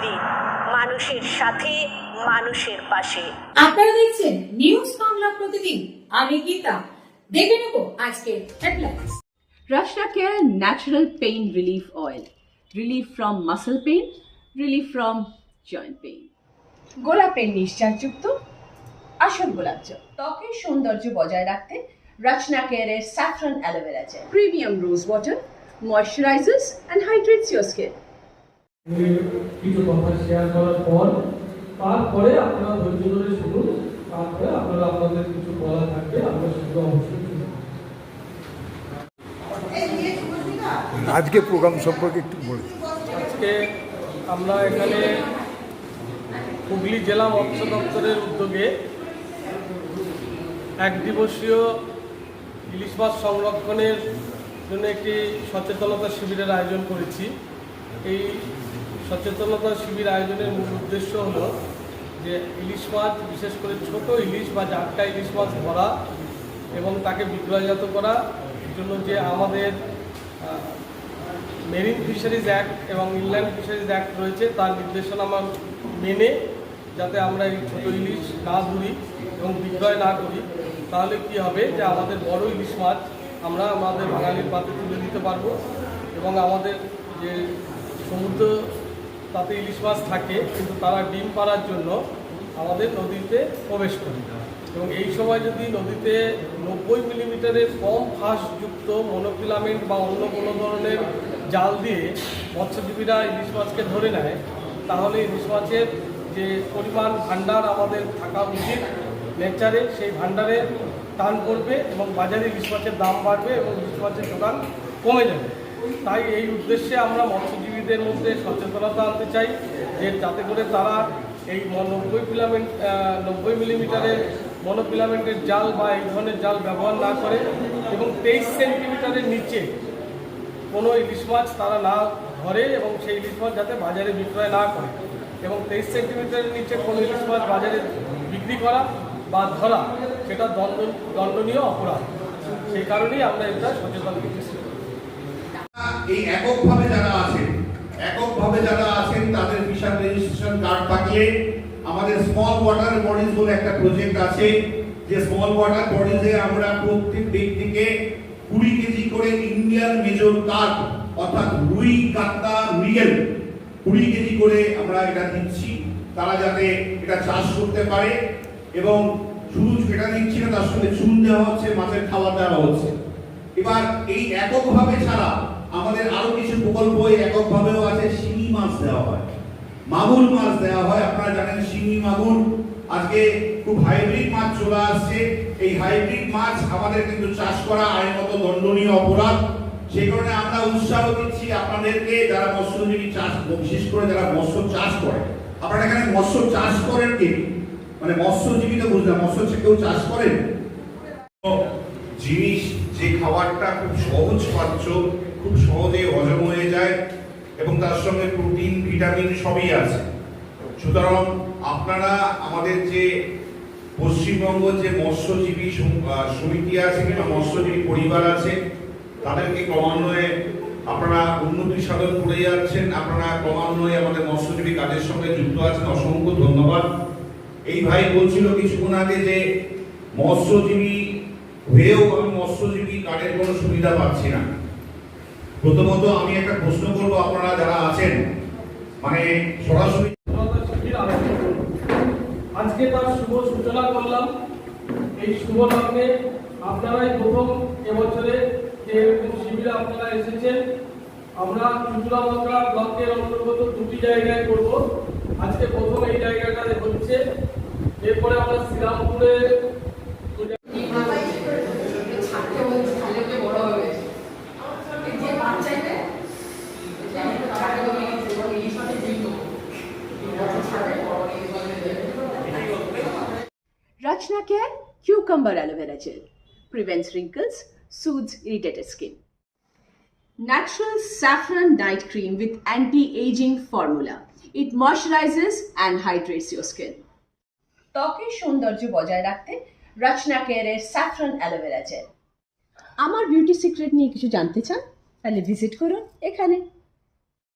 TV মানুষের সাথে মানুষের পাশে। আপনারা দেখছেন নিউজ বাংলা প্রতিদিন। আমি গীতা। দেখে নেব আজকের headlines Russia care natural pain relief oil relief from muscle pain relief from joint pain গোলাপের নিশ্বাসযুক্ত আসল গোলাপ জল। ত্বকের সৌন্দর্য বজায় রাখতে রাচনা কেয়ারের saffron aloe vera gel premium rose water moisturizes and hydrates your skin. কিছু কথা শেয়ার করার পর তারপরে আপনারা ধৈর্য ধরে শুনুন তারপরে আপনারা আপনাদের কিছু বলা থাকবে আপনারা সেগুলো অবশ্যই আজকে প্রোগ্রাম সম্পর্কে একটু বলি আজকে আমরা এখানে হুগলি জেলা মৎস্য দপ্তরের উদ্যোগে এক দিবসীয় ইলিশ মাছ সংরক্ষণের জন্য একটি সচেতনতা শিবিরের আয়োজন করেছি। এই সচেতনতা শিবির আয়োজনের মূল উদ্দেশ্য হলো যে ইলিশ মাছ, বিশেষ করে ছোট ইলিশ বা জাটকা ইলিশ মাছ ধরা এবং তাকে বিক্রয়জাত করা জন্য যে আমাদের মেরিন ফিশারিজ অ্যাক্ট এবং ইনল্যান্ড ফিশারিজ অ্যাক্ট রয়েছে, তার নির্দেশনা আমার মেনে যাতে আমরা এই ছোটো ইলিশ না ধরি এবং বিক্রয় না করি, তাহলে কি হবে যে আমাদের বড় ইলিশ মাছ আমরা আমাদের বাঙালির পাতে তুলে দিতে পারব এবং আমাদের যে সমুদ্র তাতে ইলিশ মাছ থাকে, কিন্তু তারা ডিম পাড়ার জন্য আমাদের নদীতে প্রবেশ করে এবং এই সময় যদি নদীতে নব্বই মিলিমিটারের কম ফাঁসযুক্ত মনোফিলামেন্ট বা অন্য কোনো ধরনের জাল দিয়ে মৎস্যজীবীরা ইলিশ মাছকে ধরে নেয়, তাহলে ইলিশ মাছের যে পরিমাণ ভাণ্ডার আমাদের থাকা উচিত, নেচারে সেই ভাণ্ডারে টান পড়বে এবং বাজারে ইলিশ মাছের দাম বাড়বে এবং ইলিশ মাছের দোকান কমে যাবে। তাই এই উদ্দেশ্যে আমরা মৎস্যজীবীদের মধ্যে সচেতনতা আনতে চাই যে যাতে করে তারা এই নব্বই ফিলামেন্ট নব্বই মিলিমিটারের মনোফিলামেন্টের জাল বা এই ধরনের জাল ব্যবহার না করে এবং তেইশ সেন্টিমিটারের নিচে কোনো ইলিশ মাছ তারা না ধরে এবং সেই ইলিশ মাছ যাতে বাজারে বিক্রয় না করে এবং তেইশ সেন্টিমিটারের নিচে কোনো ইলিশ মাছ বাজারে বিক্রি করা বা ধরা, সেটা দণ্ড দণ্ডনীয় অপরাধ। সেই কারণেই আমরা এটা সচেতন করতেছি এই এককভাবে যারা আছেন, এককভাবে যারা আছেন, তাদের ফিশার রেজিস্ট্রেশন কার্ড থাকলে আমাদের স্মল ওয়াটার বডিজ বলে একটা প্রজেক্ট আছে। যে স্মল ওয়াটার বডিজে আমরা প্রত্যেক ব্যক্তিকে কুড়ি কেজি করে ইন্ডিয়ান মেজর কার্ড অর্থাৎ রুই কাত্তা মৃগেল, কুড়ি কেজি করে আমরা এটা দিচ্ছি। তারা যাতে এটা চাষ করতে পারে এবং শুধু এটা দিচ্ছি না, তার সঙ্গে চুন দেওয়া হচ্ছে, মাছের খাবার দেওয়া হচ্ছে। এবার এই এককভাবে ছাড়া আমাদের আরও কিছু প্রকল্প এককভাবেও আছে, শিঙি মাছ দেওয়া হয়। মাগুর মাছ দেওয়া হয়, আপনারা জানেন শিঙি মাগুর। আজকে খুব হাইব্রিড মাছ চলে আসছে। এই হাইব্রিড মাছ আমাদের কিন্তু চাষ করা আইনত দণ্ডনীয় অপরাধ। সেই কারণে আমরা উৎসাহ দিচ্ছি আপনাদেরকে, যারা মৎস্যজীবী চাষ, বিশেষ করে যারা মৎস্য চাষ করে। আপনারা এখানে মৎস্য চাষ করেন কি? মানে মৎস্যজীবী তো বুঝলাম, মৎস্য কেউ চাষ করেন? জিনিস, যে খাবারটা খুব সহজ পাচ্ছ খুব সহজে হজম হয়ে যায় এবং তার সঙ্গে প্রোটিন ভিটামিন সবই আছে। সুতরাং আপনারা আমাদের যে পশ্চিমবঙ্গ যে মৎস্যজীবী সম- সমিতি আছে কিংবা মৎস্যজীবী পরিবার আছে, তাদেরকে ক্রমান্বয়ে আপনারা উন্নতি সাধন করে যাচ্ছেন। আপনারা ক্রমান্বয়ে আমাদের মৎস্যজীবী কাজের সঙ্গে যুক্ত আছেন। অসংখ্য ধন্যবাদ। এই ভাই বলছিল কিছুক্ষণ আগে যে মৎস্যজীবী, হয়েও আমি মৎস্যজীবী কার্ডের কোনো সুবিধা পাচ্ছি না। প্রথমত আমি একটা প্রশ্ন করব আপনারা যারা আছেন। মানে সরাসরি। আজকে তার শুভ সূচনা করলাম। এই শুভ লগ্নে আপনারাই প্রথম এবছরে যে শিবিরে আপনারা এসেছেন। আমরা চুচুড়ামঙ্গা ব্লকের অন্তর্গত দুটি জায়গায় করব। আজকে প্রথম এই জায়গাটা হচ্ছে। এরপরে আমরা শ্রীরামপুরে Rachna Care Cucumber Aloe Vera Gel. Prevents wrinkles, soothes irritated skin. Natural saffron night cream with anti-aging formula. It moisturizes and hydrates your skin. ত্বকের সৌন্দর্য বজায় রাখতে রচনা কেয়ারের স্যাফরন অ্যালোভেরা জেল আমার বিউটি সিক্রেট নিয়ে কিছু জানতে চান তাহলে ভিজিট করুন এখানে